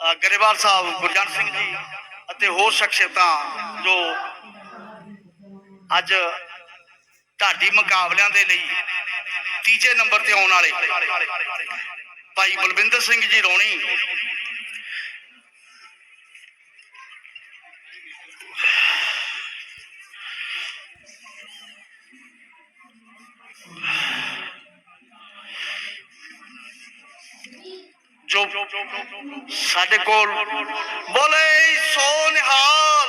ਗਰੇਵਾਲ ਸਾਹਿਬ, ਗੁਰਜੰਟ ਸਿੰਘ ਜੀ ਅਤੇ ਹੋਰ ਸ਼ਖਸੀਅਤਾਂ ਜੋ ਅੱਜ ਢਾਡੀ ਮੁਕਾਬਲਿਆਂ ਦੇ ਲਈ ਤੀਜੇ ਨੰਬਰ ਤੇ ਆਉਣ ਵਾਲੇ। ਭਾਈ ਬਲਵਿੰਦਰ ਸਿੰਘ ਜੀ ਰੋਣੀ ਜੋ ਸਾਡੇ ਕੋਲ ਬੋਲੇ ਸੋ ਨਿਹਾਲ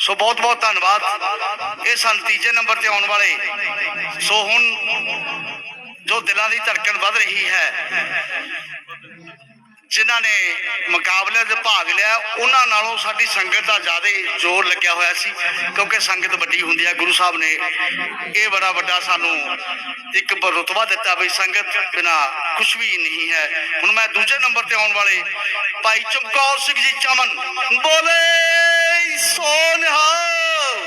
ਸੋ ਬਹੁਤ ਬਹੁਤ ਧੰਨਵਾਦ। ਇਹ ਸਨ ਤੀਜੇ ਨੰਬਰ ਤੇ ਆਉਣ ਵਾਲੇ। ਸੋ ਹੁਣ ਜੋ ਦਿਲਾਂ ਦੀ ਧੜਕਣ ਵੱਧ ਰਹੀ ਹੈ, ਜਿਨ੍ਹਾਂ ਨੇ ਮੁਕਾਬਲੇ 'ਚ ਭਾਗ ਲਿਆ, ਉਹਨਾਂ ਨਾਲੋਂ ਸਾਡੀ ਸੰਗਤ ਦਾ ਜ਼ਿਆਦਾ ਜ਼ੋਰ ਲੱਗਿਆ ਹੋਇਆ ਸੀ, ਕਿਉਂਕਿ ਸੰਗਤ ਵੱਡੀ ਹੁੰਦੀ ਹੈ ਗੁਰੂ ਸਾਹਿਬ ਨੇ ਇਹ ਬੜਾ ਵੱਡਾ ਸਾਨੂੰ ਇੱਕ ਰੁਤਬਾ ਦਿੱਤਾ ਵੀ ਸੰਗਤ ਬਿਨਾ ਕੁਝ ਵੀ ਨਹੀਂ ਹੈ। ਹੁਣ ਮੈਂ ਦੂਜੇ ਨੰਬਰ ਤੇ ਆਉਣ ਵਾਲੇ ਭਾਈ ਚਮਕੌਰ ਸਿੰਘ ਜੀ ਚਮਨ ਬੋਲੇ। ਸੋ ਨਿਹਾਲ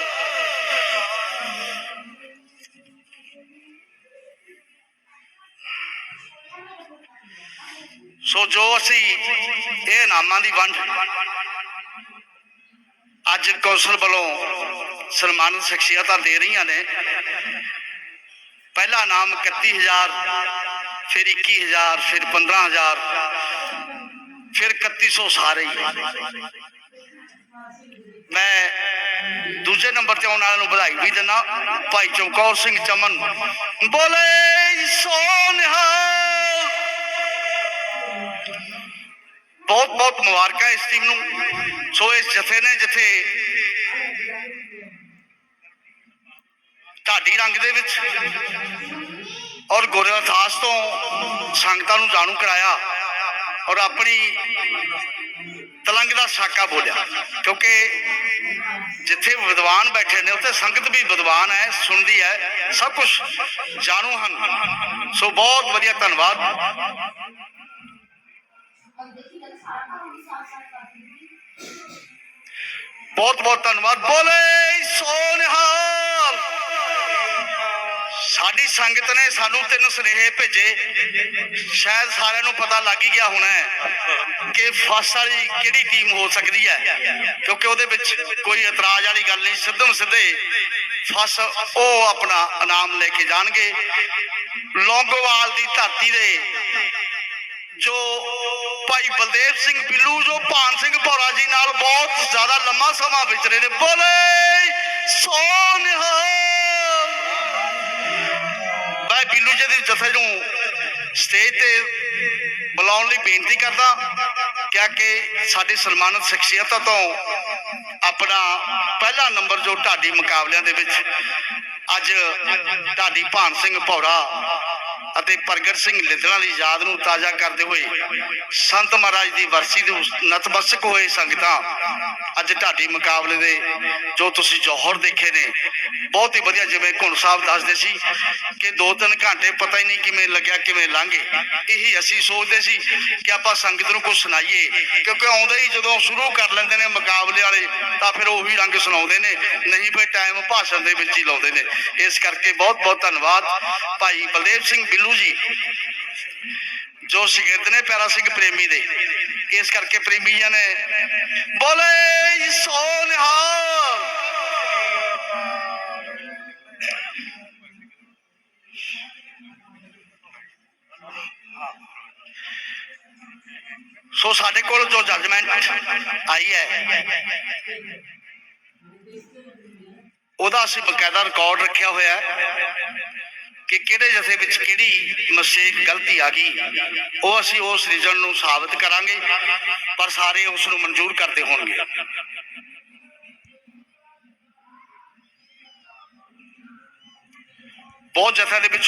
ਸੋ ਜੋ ਅਸੀਂ ਇਹ ਨਾਮਾਂ ਦੀ ਵੰਡ ਅੱਜ ਕੌਂਸਲ ਵੱਲੋਂ ਸਨਮਾਨਿਤ ਸ਼ਖਸੀਅਤਾਂ ਦੇ ਰਹੀਆਂ ਨੇ, ਪਹਿਲਾ ਨਾਮ 31000 ਫਿਰ 21000 ਫਿਰ 15000 ਫਿਰ 3100 ਸਾਰੇ ਮੈਂ ਦੂਜੇ ਨੰਬਰ ਤੇ ਆਉਣ ਵਾਲਿਆਂ ਨੂੰ ਵਧਾਈ ਵੀ ਦਿੰਦਾ। ਭਾਈ ਚਮਕੌਰ ਸਿੰਘ ਚਮਨ ਬੋਲੇ ਸੋ ਨਿਹਾਲ ਬਹੁਤ ਬਹੁਤ ਮੁਬਾਰਕਾਂ ਇਸ ਟੀਮ ਨੂੰ। ਸੋ ਇਸ ਜਥੇ ਨੇ ਜਿੱਥੇ ਢਾਡੀ ਰੰਗ ਦੇ ਵਿੱਚ ਔਰ ਗੁਰਦਾਸ ਤੋਂ ਸੰਗਤਾਂ ਨੂੰ ਜਾਣੂ ਕਰਾਇਆ। ਔਰ ਆਪਣੀ ਤਲੰਗ ਦਾ ਸਾਕਾ ਬੋਲਿਆ। ਕਿਉਂਕਿ ਜਿੱਥੇ ਵਿਦਵਾਨ ਬੈਠੇ ਨੇ, ਉੱਥੇ ਸੰਗਤ ਵੀ ਵਿਦਵਾਨ ਹੈ, ਸੁਣਦੀ ਹੈ, ਸਭ ਕੁਝ ਜਾਣੂ ਹਨ। ਸੋ ਬਹੁਤ ਵਧੀਆ, ਧੰਨਵਾਦ। ਬਹੁਤ ਬਹੁਤ ਧੰਨਵਾਦ। ਬੋਲੇ ਸੋ ਸਾਡੀ ਸੰਗਤ ਨੇ ਸਾਨੂੰ ਤਿੰਨ ਸੁਨੇਹੇ ਭੇਜੇ। ਸ਼ਾਇਦ ਸਾਰਿਆਂ ਨੂੰ ਪਤਾ ਲੱਗ ਹੀ ਗਿਆ ਹੋਣਾ ਹੈ ਕਿ ਫਸ ਵਾਲੀ ਕਿਹੜੀ ਟੀਮ ਹੋ ਸਕਦੀ ਹੈ। ਕਿਉਂਕਿ ਉਹਦੇ ਵਿੱਚ ਕੋਈ ਇਤਰਾਜ਼ ਵਾਲੀ ਗੱਲ ਨਹੀਂ ਸਿੱਧਮ ਸਿੱਧੇ ਫਸ ਉਹ ਆਪਣਾ ਇਨਾਮ ਲੈ ਕੇ ਜਾਣਗੇ। ਲੌਂਗੋਵਾਲ ਦੀ ਧਰਤੀ ਦੇ ਜੋ ਭਾਈ ਬਲਦੇਵ ਸਿੰਘ ਬਿੱਲੂ, ਜੋ ਭਾਨ ਸਿੰਘ ਭੌਰਾ ਜੀ ਨਾਲ ਬਹੁਤ ਜ਼ਿਆਦਾ ਲੰਮਾ ਸਮਾਂ ਵਿਚਰੇ ਨੇ। ਬੋਲੇ ਸੋ ਮੈਂ ਬਿੱਲੂ ਦੇ ਜਥੇ ਨੂੰ ਸਟੇਜ ਤੇ ਬੁਲਾਉਣ ਲਈ ਬੇਨਤੀ ਕਰਦਾ ਕਿਹਾ ਕਿ ਸਾਡੀ ਸਨਮਾਨਿਤ ਸ਼ਖਸੀਅਤਾਂ ਤੋਂ ਆਪਣਾ ਪਹਿਲਾ ਨੰਬਰ ਜੋ ਢਾਡੀ ਮੁਕਾਬਲਿਆਂ ਦੇ ਵਿੱਚ ਅੱਜ ਢਾਡੀ ਭਾਨ ਸਿੰਘ ਭੌਰਾ ਅਤੇ ਪ੍ਰਗਟ ਸਿੰਘ ਲਿੱਦਣਾ ਦੀ ਯਾਦ ਨੂੰ ਤਾਜ਼ਾ ਕਰਦੇ ਹੋਏ ਸੰਤ ਮਹਾਰਾਜ ਦੀ ਵਰਸੀ ਦੇ ਨਤਮਸਤਕ ਹੋਏ ਸੰਗਤਾਂ ਅੱਜ ਢਾਡੀ ਮੁਕਾਬਲੇ ਦੇ ਜੋ ਤੁਸੀਂ ਜੋਹਰ ਦੇਖੇ ਨੇ, ਬਹੁਤ ਹੀ ਵਧੀਆ ਜਿਵੇਂ ਘੁਣ ਸਾਹਿਬ ਦੱਸਦੇ ਸੀ ਕਿ 2-3 ਘੰਟੇ ਪਤਾ ਹੀ ਨਹੀਂ ਕਿਵੇਂ ਲੱਗਿਆ, ਕਿਵੇਂ ਲੰਘੇ। ਇਹੀ ਅਸੀਂ ਸੋਚਦੇ ਸੀ ਕਿ ਆਪਾਂ ਸੰਗਤ ਨੂੰ ਕੁਝ ਸੁਣਾਈਏ, ਕਿਉਂਕਿ ਆਉਂਦੇ ਹੀ ਜਦੋਂ ਸ਼ੁਰੂ ਕਰ ਲੈਂਦੇ ਨੇ ਮੁਕਾਬਲੇ ਵਾਲੇ, ਤਾਂ ਫਿਰ ਉਹੀ ਰੰਗ ਸੁਣਾਉਂਦੇ ਨੇ, ਨਹੀਂ ਫਿਰ ਟਾਈਮ ਭਾਸ਼ਣ ਦੇ ਵਿੱਚ ਹੀ ਲਾਉਂਦੇ ਨੇ। ਇਸ ਕਰਕੇ ਬਹੁਤ ਬਹੁਤ ਧੰਨਵਾਦ। ਭਾਈ ਬਲਦੇਵ ਸਿੰਘ ਬਿੱਲੂ ਜੀ, ਜੋ ਸ਼ਗਿਰਦ ਨੇ ਪਿਆਰਾ ਸਿੰਘ ਪ੍ਰੇਮੀ ਦੇ, ਇਸ ਕਰਕੇ ਪ੍ਰੇਮੀਆਂ ਨੇ ਬੋਲੇ ਸੋ ਨਿਹਾਲ। ਸੋ ਸਾਡੇ ਕੋਲ ਜੋ ਜੱਜਮੈਂਟ ਆਈ ਹੈ, ਉਹਦਾ ਅਸੀਂ ਬਕਾਇਦਾ ਰਿਕਾਰਡ ਰੱਖਿਆ ਹੋਇਆ ਹੈ। ਕਿ ਕਿਹੜੇ ਜਥੇ ਵਿੱਚ ਕਿਹੜੀ ਮਿਸਟੇਕ ਗਲਤੀ ਆ ਗਈ, ਉਹ ਅਸੀਂ ਉਸ ਰੀਜਨ ਨੂੰ ਸਾਬਤ ਕਰਾਂਗੇ, ਪਰ ਸਾਰੇ ਉਸ ਨੂੰ ਮਨਜ਼ੂਰ ਕਰਦੇ ਹੋਣਗੇ। ਬਹੁਤ ਜਥਿਆਂ ਦੇ ਵਿੱਚ